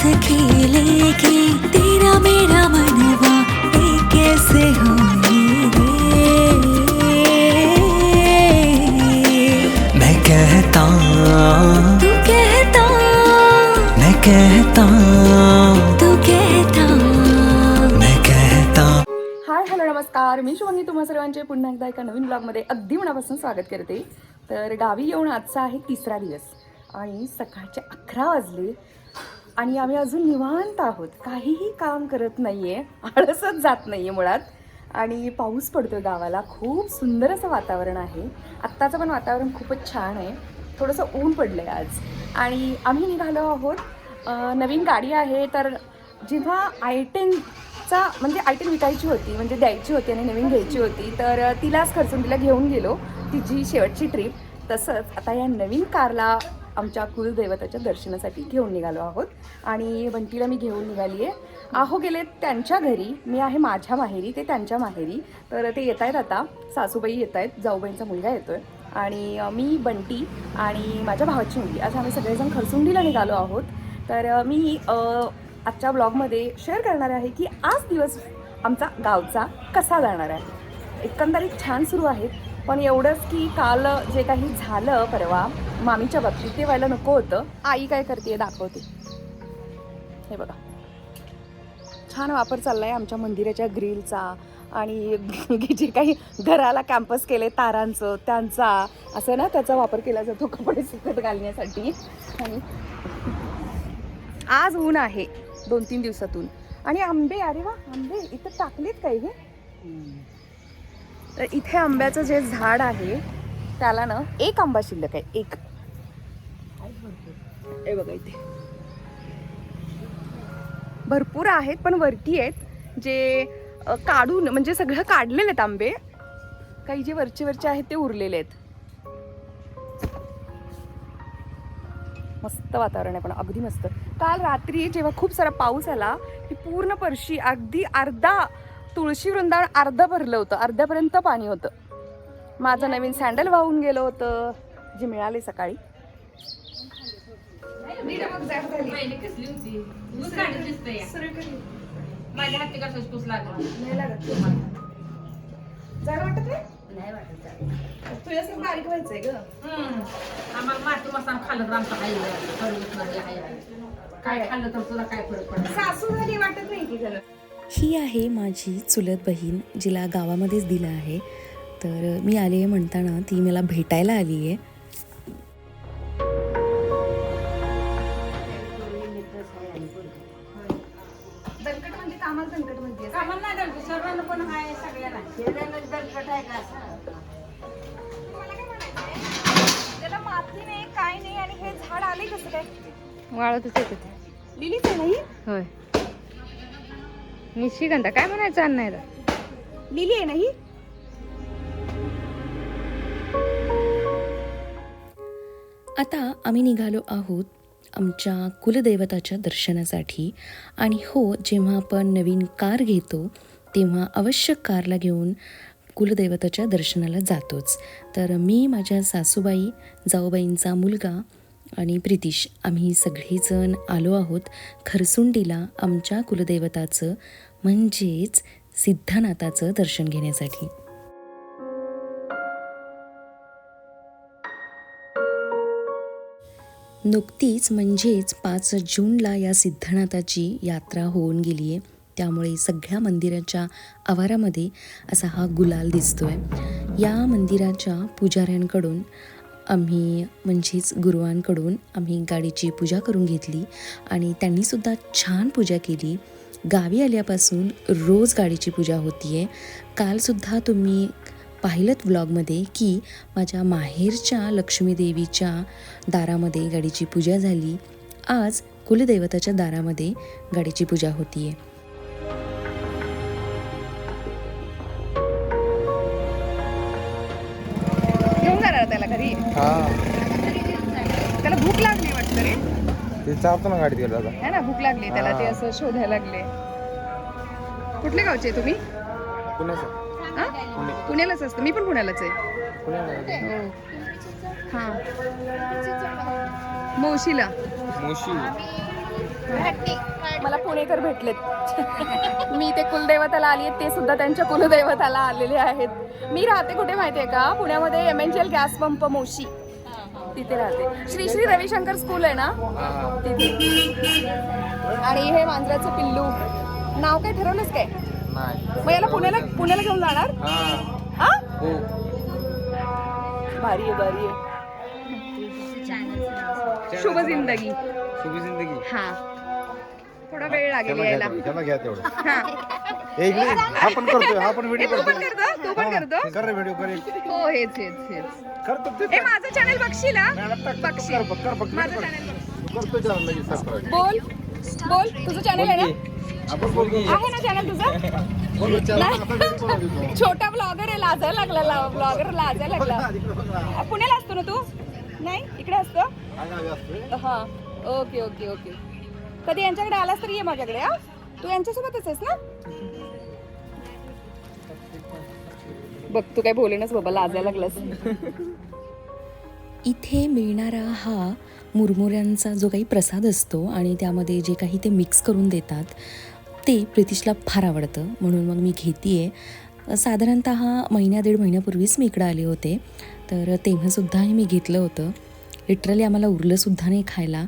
से खेलेगी तेरा मेरा मनवा एक कैसे होंगे मैं कहता तू कहता। मैं कहता तू कहता। मैं कहता। हाय हॅलो नमस्कार. मी शुभांगी तुम्हा सर्वांचे पुन्हा एकदा एका नवीन ब्लॉगमध्ये अगदी मनापासून स्वागत करते. तर गावी येऊन आजचा आहे तिसरा दिवस. आणि सकाळचे अकरा वाजले. आणि आम्ही अजून निवांत आहोत. काहीही काम करत नाही आहे आळसच जात नाही आहे मुळात. आणि पाऊस पडतोय गावाला. खूप सुंदर असं वातावरण आहे. आत्ताचं पण वातावरण खूपच छान आहे. थोडंसं ऊन पडलं आहे आज. आणि आम्ही निघालो आहोत नवीन गाडी आहे तर जेव्हा आय टेनचा म्हणजे आय टेन विकायची होती म्हणजे द्यायची होती आणि नवीन घ्यायची होती तर तिलाच खर्चून तिला घेऊन गेलो तिची शेवटची ट्रिप तसंच आता या नवीन कारला आमच्या कुलदैवताच्या दर्शनासाठी घेऊन निघालो आहोत. आणि बंटीला मी घेऊन निघाली आहे आहो गेले त्यांच्या घरी. मी आहे माझ्या माहेरी ते त्यांच्या माहेरी. तर ते येत आहेत आता. सासूबाई येत आहेत जाऊबाईंचा मुलगा येतोय. आणि मी बंटी आणि माझ्या भावाची मुलगी. असं आम्ही सगळेजण खरसुंडीला निघालो आहोत. तर मी आजच्या ब्लॉगमध्ये शेअर करणार आहे की आज दिवस आमचा गावचा कसा जाणार आहे. एकंदरीत छान सुरू आहेत. पण एवढंच की काल जे काही झालं परवा मामीच्या बाबतीत ते व्हायला नको होतं. आई काय करते दाखवते. हे बघा. छान वापर चाललाय आमच्या मंदिराच्या ग्रिलचा आणि जे काही घराला कॅम्पस केले तारांचं त्यांचा. असं ना त्याचा वापर केला जातो कपडे सुकत घालण्यासाठी. आणि आज ऊन आहे दोन तीन दिवसातून. आणि आंबे अरे वा आंबे. इथं टाकलेत काही हे? तर इथे आंब्याचं जे झाड आहे त्याला ना एक आंबा शिल्लक आहे एक. हे बघा इथे. भरपूर आहेत पण वरती आहेत जे काढून म्हणजे सगळं काढलेले आहेत आंबे. काही जे वरचे वरचे आहेत ते उरलेले आहेत. मस्त वातावरण आहे पण अगदी मस्त. काल रात्री जेव्हा खूप सारा पाऊस आला की पूर्ण परशी अगदी अर्धा तुळशी वृंदावन अर्ध भरलं होतं अर्ध्यापर्यंत पाणी होतं. माझं नवीन सँडल वाहून गेलं होतं. जे मिळाले सकाळी. काय खाल्लं तर तुला काय फरक पडत सासू झाली वाटत नाही की ही आहे माझी चुलत बहीण जिला गावामध्येच दिलं आहे. तर मी आली आहे म्हणताना ती मला भेटायला आली आहे. दणकट म्हणजे कामाला दणकट म्हणते आम्हाला नाही दणकट, सर्वांना पण हाय सगळ्यांना त्याला माती नाही काय नाही आणि हे झाड आले कसं काय? वाळतच येते ते. लिलीच आहे नाही होय. निशिगंधा काय म्हणायचं अण्णा लिली आहे नाही आता आम्ही निघालो आहोत आमच्या कुलदैवताच्या दर्शनासाठी. आणि हो जेव्हा आपण नवीन कार घेतो तेव्हा अवश्य कारला घेऊन कुलदैवताच्या दर्शनाला जातोच. तर मी माझ्या सासूबाई जाऊबाईंचा मुलगा आणि प्रितिश आम्ही सगळेजण आलो आहोत खरसुंडीला आमच्या कुलदैवताचं म्हणजेच सिद्धनाथाचं दर्शन घेण्यासाठी. नुकतीच म्हणजेच पाच जूनला या सिद्धनाथाची यात्रा होऊन गेली आहे त्यामुळे सगळ्या मंदिराच्या आवारामध्ये असा हा गुलाल दिसतोय. या मंदिराच्या पुजाऱ्यांकडून आम्ही म्हणजेच गुरुवांकडून आम्ही गाडीची पूजा करून घेतली आणि त्यांनीसुद्धा छान पूजा केली. गावी आल्यापासून रोज गाडीची पूजा होती आहे कालसुद्धा तुम्ही पाहिलं व्लॉगमध्ये की माझ्या माहेरच्या लक्ष्मीदेवीच्या दारामध्ये गाडीची पूजा झाली. आज कुलदैवताच्या दारामध्ये गाडीची पूजा होती आहे घरी हा. त्याला भूक लागली वाटतं रे. ते चालतो ना गाडीत गेला आता. है ना भूक लागली. त्याला ते हा. असं शोधायला लागले. कुठले गावचे तुम्ही? पुण्याचं. हा? पुण्यालाच असतं. मी पण पुण्यालाच आहे. पुण्याला हो. हा. मोशीला. मुशी. मला पुणेकर भेटलेत. मी ते कुलदैवताला आली आहे ते सुद्धा त्यांच्या कुलदैवताला आलेले आहेत. मी राहते कुठे माहितीये का? पुण्यामध्ये M N gas pump Moshi. तिथे राहते. श्री श्री रविशंकर स्कूल आहे ना? तिथे. आणि हे मांजराचं पिल्लू. नाव काय ठरवलंच काय? मग याला पुण्याला पुण्याला घेऊन जाणार? हा. हा? भारी आहे भारी आहे. शुभ जिंदगी. शुभी जिंदगी. हा. वेळ लागेल यायला. त्याला घ्या तेवढं. हा. हा पण करतोय हा पण व्हिडिओ तू पण करतोय करतो तू पण करतो. कर रे व्हिडिओ हो हेच हेच हेच. करतो ते ए माझं चॅनल बघशील हा? मॅडम, टाक, टाक, बघशील. कर, बघ, कर, बघ, माझं कर. चॅनल करतोय त्याला लगेच subscribe. बोल बोल तुझं चॅनल आहे ना? आपण. आहे ना चॅनल तुझं? बोल, चला, नाही. आता video बनवतो तो. छोटा ब्लॉगर आहे लाजायला लागला ब्लॉगर लाजायला लागला. पुण्याला असतो ना तू? नाही इकडे असतो? असतोय. हा ओके ओके ओके. कधी यांच्याकडे आलास तर ये माझ्याकडे हा? तू यांच्यासोबतच आहेस ना? बघ तू काय बोलेनच बाबा लाजायला लागलास. इथे मिळणारा हा मुरमुऱ्यांचा जो काही प्रसाद असतो आणि त्यामध्ये जे काही ते मिक्स करून देतात ते प्रितिशला फार आवडतं. म्हणून मग मी घेते आहे साधारणत महिन्या दीड महिन्यापूर्वीच मी इकडं आले होते. तर तेव्हासुद्धा मी घेतलं होतं. लिटरली आम्हाला उरलंसुद्धा नाही खायला.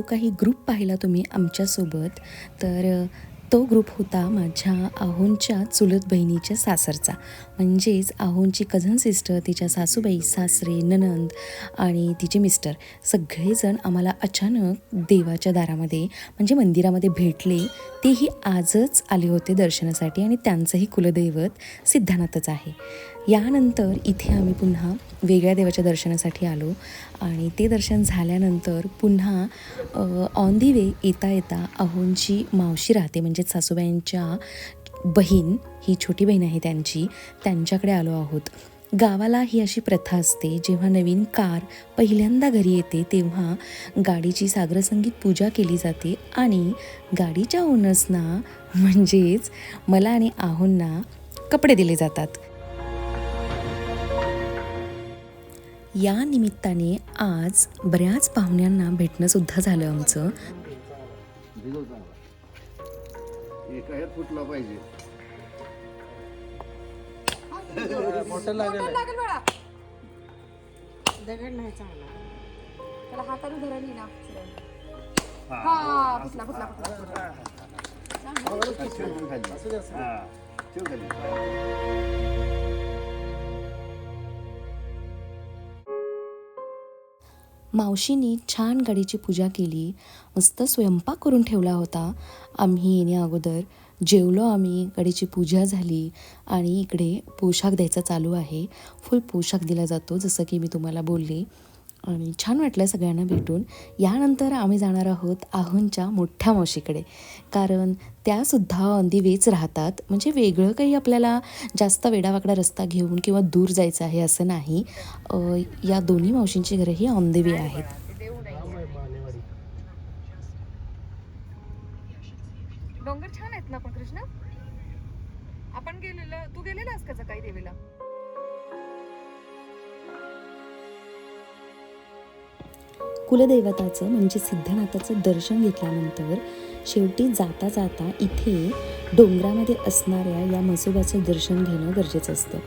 जो काही ग्रुप पाहिला तुम्ही आमच्यासोबत तर तो ग्रुप होता माझ्या आहोंच्या चुलत बहिणीच्या सासरचा. म्हणजेच आहोंची कझन सिस्टर तिच्या सासूबाई सासरे ननंद आणि तिचे मिस्टर सगळेजण आम्हाला अचानक देवाच्या दारामध्ये म्हणजे मंदिरामध्ये भेटले. तेही आजच आले होते दर्शनासाठी आणि त्यांचंही कुलदैवत सिद्धानाथच आहे. यानंतर इथे आम्ही पुन्हा वेगळ्या देवाच्या दर्शनासाठी आलो. आणि ते दर्शन झाल्यानंतर पुन्हा ऑन दी वे येता येता अहोंची मावशी राहते. म्हणजेच सासूबाईंच्या बहीण ही छोटी बहीण आहे त्यांची त्यांच्याकडे आलो आहोत. गावाला ही अशी प्रथा असते जेव्हा नवीन कार पहिल्यांदा घरी येते तेव्हा गाडीची सागरसंगीत पूजा केली जाते. आणि गाडीच्या ओनर्सना म्हणजेच मला आणि आहोंना कपडे दिले जातात. या निमित्ताने आज बऱ्याच पाहुण्यांना भेटणं सुद्धा झालं आमचं. एका ह्यात फुटला पाहिजे लागेल बाळा. त्याला हाताने धरायली ना. हा. फुटला फुटला फुटला. ठेव मावशीनी छान गाडीची पूजा केली मस्त स्वयंपाक करून ठेवला होता. आम्ही येण्या अगोदर जेवलो आम्ही गाडीची पूजा झाली आणि इकडे पोशाख द्यायचा चालू आहे. फुल पोशाख दिला जातो जसं की मी तुम्हाला बोलले. आणि छान वाटलं सगळ्यांना भेटून. यानंतर आम्ही जाणार आहोत आहोंच्या मोठ्या मावशीकडे. कारण त्यासुद्धा ऑन दी वेच राहतात. म्हणजे वेगळं काही आपल्याला जास्त वेडावाकडा रस्ता घेऊन किंवा दूर जायचं आहे असं नाही. या दोन्ही मावशींची घरंही ऑन दी वे आहेत. डोंगर छान आहेत ना पण कृष्ण? आपण गेलेलं तू गेलेलास का सकाळी देवीला? कुलदैवताचं म्हणजे सिद्धनाथाचं दर्शन घेतल्यानंतर शेवटी जाता जाता इथे डोंगरामध्ये असणाऱ्या या म्हसोबाचं दर्शन घेणं गरजेचं असतं.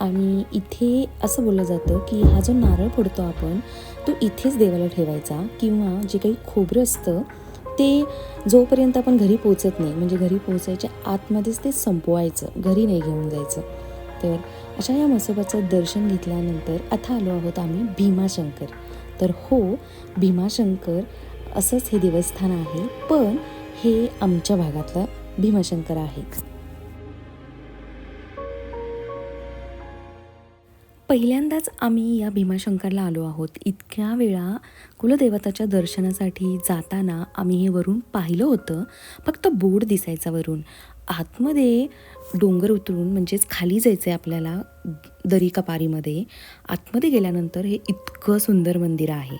आणि इथे असं बोललं जातं की हा जो नारळ फोडतो आपण तो इथेच देवाला ठेवायचा किंवा जे काही खोबरं असतं ते जोपर्यंत आपण घरी पोचत नाही म्हणजे घरी पोचायच्या आतमध्येच ते संपवायचं घरी नाही घेऊन जायचं. तर अशा या म्हसोबाचं दर्शन घेतल्यानंतर आता आलो आहोत आम्ही भीमाशंकर. तर हो भीमाशंकर असंच हे देवस्थान आहे पण हे आमच्या भागातलं भीमाशंकर आहे. पहिल्यांदाच आम्ही या भीमाशंकरला आलो आहोत. इतक्या वेळा कुलदेवताच्या दर्शनासाठी जाताना आम्ही हे वरून पाहिलं होतं. फक्त बोर्ड दिसायचा वरून. आतमध्ये डोंगर उतरून म्हणजेच खाली जायचं आहे आपल्याला दरी कपारीमध्ये आतमध्ये गेल्यानंतर हे इतकं सुंदर मंदिर आहे.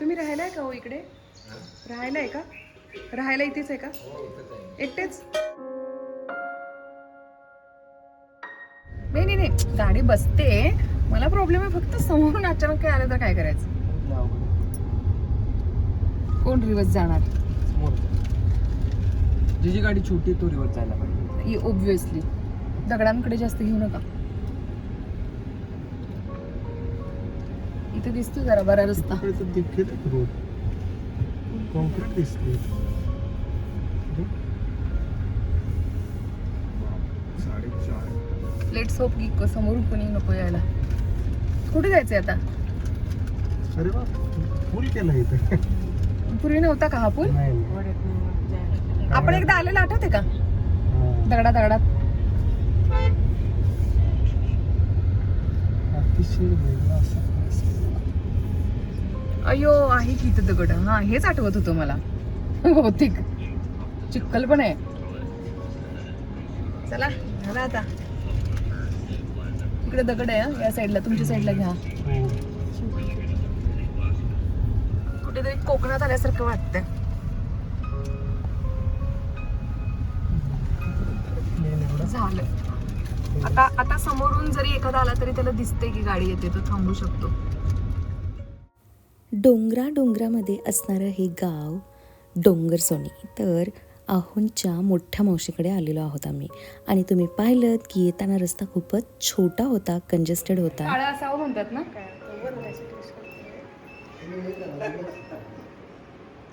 तुम्ही राहिलाय का हो इकडे? राहायलाय का? राहायला इथेच आहे का? एकटेच? नाही नाही नाही. गाडी बसते. मला प्रॉब्लेम आहे फक्त समोरून अचानक काय आलं तर काय करायचं? कोण रिवर्स जाणार? जी. गाडी छोटी तो रिव्हर जायला पाहिजे. ऑब्विसली दगडांकडे जास्त घेऊ नका. इथे दिसतो जरा बरा रस्ता. कॉन्क्रीट दिसते साडेचार. लेट्स होप की क- समोरून कोणी नको यायला. कुठे जायचंय आता? अरे वा केलं इथं. पूर्वी नव्हता का हा पूल? नाही आपण एकदा आलेला आठवते का? दगडा दगडात. अतिशय वेगळा असा अयो आहे की इथं दगड? हा हेच आठवत होतं मला. बहुतेक. चिक्कल पण आहे. चला झाला आता. इकडे दगड आहे हं, या साईडला तुमच्या साईडला घ्या. कुठेतरी कोकणात आल्यासारखं वाटतंय. झालं. आता आता समोरून जरी एखादा आला तरी त्याला दिसते की गाडी येते तो थांबू शकतो. डोंगरा डोंगरामध्ये असणारं हे गाव डोंगर सोनी तर आहोंच्या मोठ्या मावशीकडे आलेलो आहोत आम्ही. आणि तुम्ही पाहिलं की येताना रस्ता खूपच छोटा होता कंजेस्टेड होता. म्हणतात ना?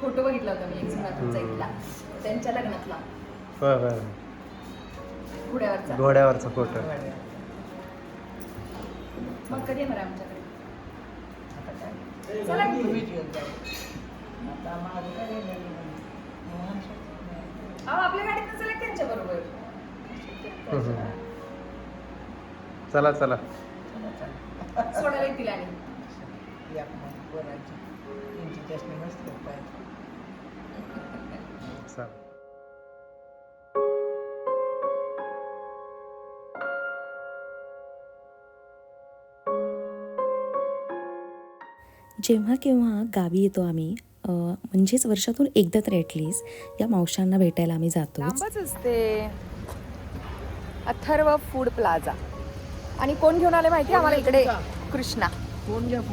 फोटो बघितला होता मी एक जुना तुमचा इथला त्यांच्या लग्नातला. घोड्यावरचा. घोड्यावरचा फोटो. मग कधी येणार आमच्याकडे? चला की. अहो, आपल्या गाडीत चला की त्यांच्या बरोबर. चला चला. सोडायला येतील आणि. जेव्हा केव्हा गावी येतो आम्ही म्हणजेच वर्षातून एकदा तर ॲटलिस्ट या मावशांना भेटायला आम्ही लांबच असते. Atharva food plaza. आणि कोण घेऊन आले माहिती? आम्हाला इकडे कृष्णा.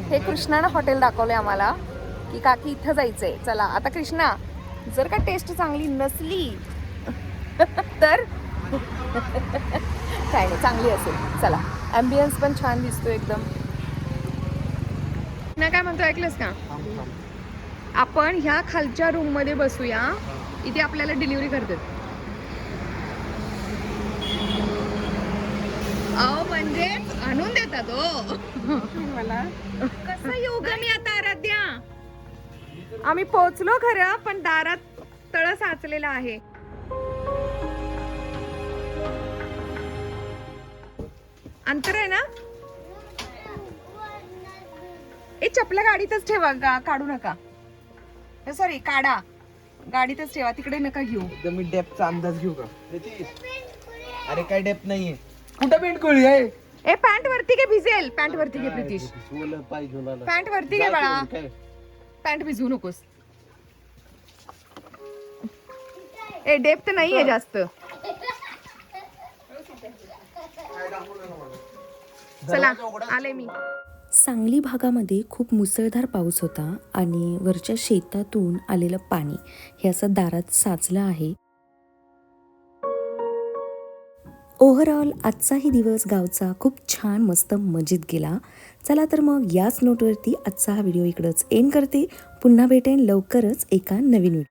हे कृष्णानं हॉटेल दाखवले आम्हाला की काकी इथं जायचंय. चला आता कृष्णा जर का टेस्ट चांगली नसली तर काय नाही चांगली असेल. चला ॲम्बियन्स पण छान दिसतो एकदम. ना काय म्हणतो ऐकलंस का? आपण ह्या खालच्या रूममध्ये बसूया. इथे आपल्याला डिलिव्हरी करतात. अहो म्हणजे आणून देतात हो. मला? कसं येऊ ग मी आता आराध्या. आम्ही पोहोचलो खरं पण दारात तळ साचलेला आहे. अंतर आहे ना? ए चपल्या गाडीतच ठेवा गा काढू नका. सॉरी काढा. गाडीतच ठेवा तिकडे नका घेऊ. मी डेपचा अंदाज घेऊ का? अरे काय डेप नाहीये. कुठं पेंट कोळी आहे? ए पॅन्ट वरती घे भिजेल. पॅन्ट वरती घे प्रितीश. सोलं पाय घेऊन आला. पॅन्ट वरती घे बाळा. काय? पॅन्ट भिजवू नकोस. ए डेप तर नाहीये जास्त. चला आले मी. सांगली भागामध्ये खूप मुसळधार पाऊस होता आणि वरच्या शेतातून आलेलं पाणी हे असं दारात साचलं आहे. ओव्हरऑल आजचाही दिवस गावचा खूप छान मस्त मजेत गेला. चला तर मग याच नोटवरती आजचा हा व्हिडिओ इकडंच एंड करते. पुन्हा भेटेन लवकरच एका नवीन व्हिडिओ